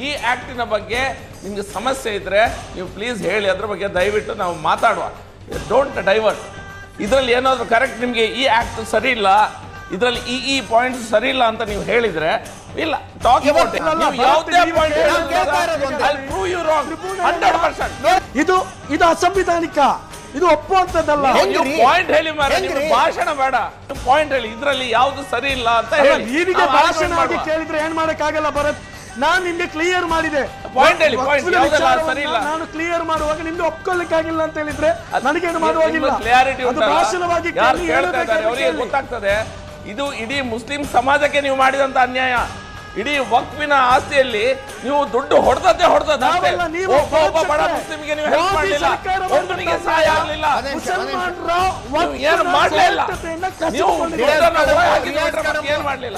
ಈ ಆಕ್ಟಿನ ಬಗ್ಗೆ ನಿಮ್ಗೆ ಸಮಸ್ಯೆ ಇದ್ರೆ ನೀವು ಪ್ಲೀಸ್ ಹೇಳಿ ಅದ್ರ ಬಗ್ಗೆ ದಯವಿಟ್ಟು ನಾವು ಮಾತಾಡುವ. ಡೋಂಟ್ ಡೈವರ್ಟ್ ಇದರಲ್ಲಿ ಏನಾದ್ರು ಕರೆಕ್ಟ್ ನಿಮಗೆ ಈ ಆಕ್ಟ್ ಸರಿ ಇಲ್ಲ ಇದರಲ್ಲಿ ಈ ಈ ಪಾಯಿಂಟ್ಸ್ ಸರಿ ಇಲ್ಲ ಅಂತ ನೀವು ಹೇಳಿದ್ರೆ ಇಲ್ಲ ಟಾಕ್ ಅಬೌಟ್ ಯಾವುದೇ ಪಾಯಿಂಟ್ ಇದು ಇದು ಅಸಂವಿಧಾನಿಕ. ಇದು ಒಪ್ಪುವಂತದ್ದಲ್ಲ ನೀವು ಪಾಯಿಂಟ್ ಹೇಳಿ ಮಾರ ಹೆಂಗ್ರಿ? ಭಾಷಣ ಬೇಡ. ಪಾಯಿಂಟ್ ಹೇಳಿ ಇದ್ರಲ್ಲಿ ಯಾವ್ದು ಸರಿ ಇಲ್ಲ ಅಂತ ಅಲ್ಲ, ಹೇಳಿ. ನೀವಿಗೆ ನಾವು ಭಾಷಣ argument ಆಗಿ ಮಾಡುವ. ಕೇಳಿದ್ರೆ ಏನ್ ಮಾಡಕ್ಕಾಗಲ್ಲ ಭರತ್? ನಾನ್ ನಿಮ್ಗೆ ಕ್ಲಿಯರ್ ಮಾಡಿದೆ. Point ಹೇಳಿ, point. ವಕ್ಫಿನ ಯಾವ್ದೆಲ್ಲ ವಿಚಾರವನ್ನ ಸರಿ ಇಲ್ಲ? ನಾನು ಕ್ಲಿಯರ್ ಮಾಡುವಾಗ ನಿಮ್ಗೆ ಒಪ್ಕೊಳ್ಳಿಕ್ಕಾಗಿಲ್ಲ ಅಂತ ಹೇಳಿದ್ರೆ ನನಗೆ ನನಗೇನು ಮಾಡುವಾಗಿಲ್ಲ? ಕ್ಲಾರಿಟಿ ಅದು ಭಾಷಣವಾಗಿ ಯಾರು ಕೇಳಿ ಕೇಳ್ತಾ ಇದ್ದಾರೆ? ಹೇಳಬೇಕಾದ್ರೆ ಅವರಿಗೆ ಗೊತ್ತಾಗ್ತದೆ. ಇದು ಇಡೀ ಮುಸ್ಲಿಂ ಸಮಾಜಕ್ಕೆ ನೀವು ಮಾಡಿದಂತ ಅನ್ಯಾಯ. ಇಡೀ ವಕ್ಫಿನ ಆಸ್ತಿಯಲ್ಲಿ ನೀವು ದುಡ್ಡು ಹೊಡೆದದ್ದೇ ಒಬ್ಬ ಒಬ್ಬ ಬಡ ಮುಸ್ಲಿಮ್ಗೆ ನೀವು ಹೆಲ್ಪ್ ಮಾಡಲಿಲ್ಲ. ಒಬ್ಬನಿಗೆ ಸಹಾಯ ಆಗಲಿಲ್ಲ. ಏನ್ ನಿಮಿಷ, ಅದೇ ನಿಮಿಷ. ಮುಸಲ್ಮಾನರ ಏನು ವಕ್ಫಿನ ಮಾಡಲೇ ಇಲ್ಲ. ನೀವು ಏನು ಮಾಡಲಿಲ್ಲ.